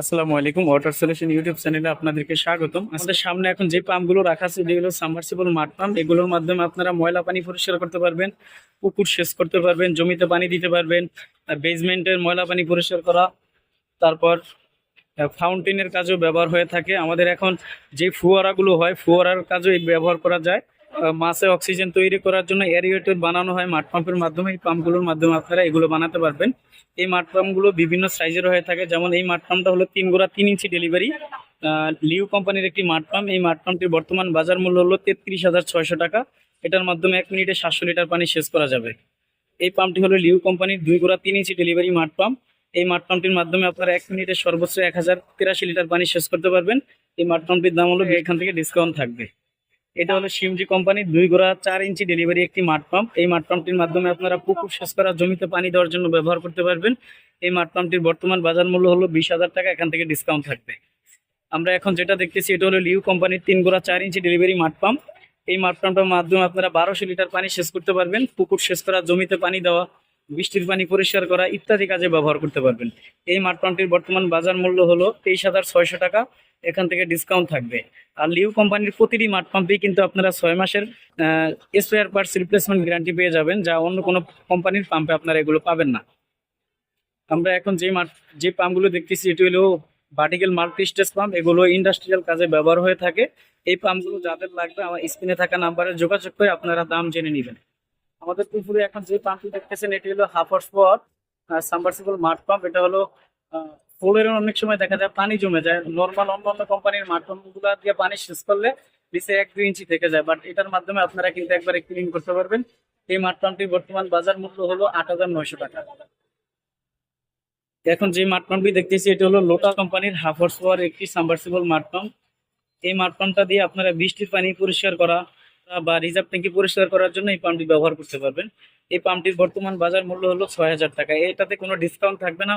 আসসালামু আলাইকুম water solution YouTube চ্যানেলে আপনাদেরকে স্বাগতম। আমাদের সামনে এখন যে পাম্পগুলো রাখা আছে, যেগুলো সাবমার্সিবল মাঠ পাম্প, এগুলোর মাধ্যমে আপনারা ময়লা পানি পরিষ্কার করতে পারবেন, পুকুর সেচ করতে পারবেন, জমিতে পানি দিতে পারবেন বেসমেন্টের ময়লা পানি পরিষ্কার করা, তারপর ফাউন্টেনের কাজেও ব্যবহার হয়ে থাকে। আমাদের এখন যে ফুয়ারাগুলো হয়, ফুয়ারার কাজও ব্যবহার করা যায়। মাছে অক্সিজেন তৈরি করার জন্য এরিয়েটর বানানো হয় মাঠ পাম্পের মাধ্যমে, এই পাম্পগুলোর মাধ্যমে আপনারা এগুলো বানাতে পারবেন। এই মাঠ পাম্পগুলো বিভিন্ন সাইজের হয়ে থাকে। যেমন এই মাঠ পাম্পটা হলো তিন গোড়া, তিন ইঞ্চি ডেলিভারি। লিউ কোম্পানির একটি মাঠ পাম্প। এই মাঠ পাম্পটির বর্তমান বাজার মূল্য হলো তেত্রিশ হাজার ছয়শো টাকা। এটার মাধ্যমে এক মিনিটে সাতশো লিটার পানি শেষ করা যাবে। এই পাম্পটি হলো লিউ কোম্পানির দুই গোড়া, তিন ইঞ্চি ডেলিভারি মাঠ পাম্প। এই মাঠ পাম্পটির মাধ্যমে আপনারা এক মিনিটে সর্বোচ্চ এক হাজার তিরাশি লিটার পানি শেষ করতে পারবেন। এই মাঠ পাম্পটির দাম হলো এখান থেকে ডিসকাউন্ট থাকবে। এটা হলো সিমজি কোম্পানির দুই গোড়া চার ইঞ্চি ডেলিভারি একটি মাঠ পাম্প এই মাঠ পাম্পটির মাধ্যমে আপনারা পুকুর সেচ করা জমিতে পানি দেওয়ার জন্য ব্যবহার করতে পারবেন। এই মাঠ পাম্পটির বর্তমান বাজার মূল্য হলো বিশ হাজার টাকা, এখান থেকে ডিসকাউন্ট থাকবে। আমরা এখন যেটা দেখতেছি, এটা হলো লিউ কোম্পানির তিন গোড়া চার ইঞ্চি ডেলিভারি মাঠ পাম্প এই মাঠ পাম্পটার মাধ্যমে আপনারা বারোশো লিটার পানি সেচ করতে পারবেন। পুকুর সেচ করা জমিতে পানি দেওয়া বৃষ্টির পানি পরিষ্কার করা ইত্যাদি কাজে ব্যবহার করতে পারবেন। এই মাঠ পাম্পটির বর্তমান বাজার মূল্য হলো তেইশ হাজার ছয়শো টাকা, এখান থেকে ডিসকাউন্ট থাকবে। আর লিউ কোম্পানির প্রতিটি মাঠ পাম্পেই কিন্তু আপনারা ছয় মাসের স্পেয়ার পার্টস রিপ্লেসমেন্ট গ্যারান্টি পেয়ে যাবেন, যা অন্য কোনো কোম্পানির পাম্পে আপনারা এগুলো পাবেন না। আমরা এখন যে মাঠ, যে পাম্পগুলো দেখতেছি, এটি হলো ভার্টিক্যাল মাল্টি স্টেজ পাম্প এগুলো ইন্ডাস্ট্রিয়াল কাজে ব্যবহার হয়ে থাকে। এই পাম্পগুলো যাদের লাগবে আমার স্ক্রিনে থাকা নাম্বারে যোগাযোগ করে আপনারা দাম জেনে নেবেন। আমাদের পুকুরে এখন যে পাম্পটি দেখতেছেন, এটি হলো হাফ হর্স পাওয়ার সাবমার্সিবল মাঠ পাম্প এটা হলো ফ্লোরের অনেক সময় দেখা যায় পানি জমে যায়। নর্মাল অন্য অন্য কোম্পানির মাঠ পাম্পগুলো দিয়ে পানি শেষ করলে নিচে এক দুই ইঞ্চি থেকে যায়। বাট এটার মাধ্যমে আপনারা কিন্তু একবারে ক্লিন করতে পারবেন। এই মাঠ পাম্পটির বর্তমান বাজার মূল্য হলো আট হাজার নয়শো টাকা। এখন যে মাঠ পাম্পটি দেখতেছি, এটি হলো লোটা কোম্পানির হাফ হর্স পাওয়ার একটি সাবমার্সিবল মাঠ পাম্প এই মাঠ পাম্পটা দিয়ে আপনারা বৃষ্টির পানি পরিষ্কার করা বা রিজার্ভ ট্যাঙ্কি পরিষ্কার করার জন্য এই পাম্পটি ব্যবহার করতে পারবেন। এই পাম্পটির বর্তমান বাজার মূল্য হলো ছয় হাজার টাকা। এটাতে কোনো ডিসকাউন্ট থাকবে না।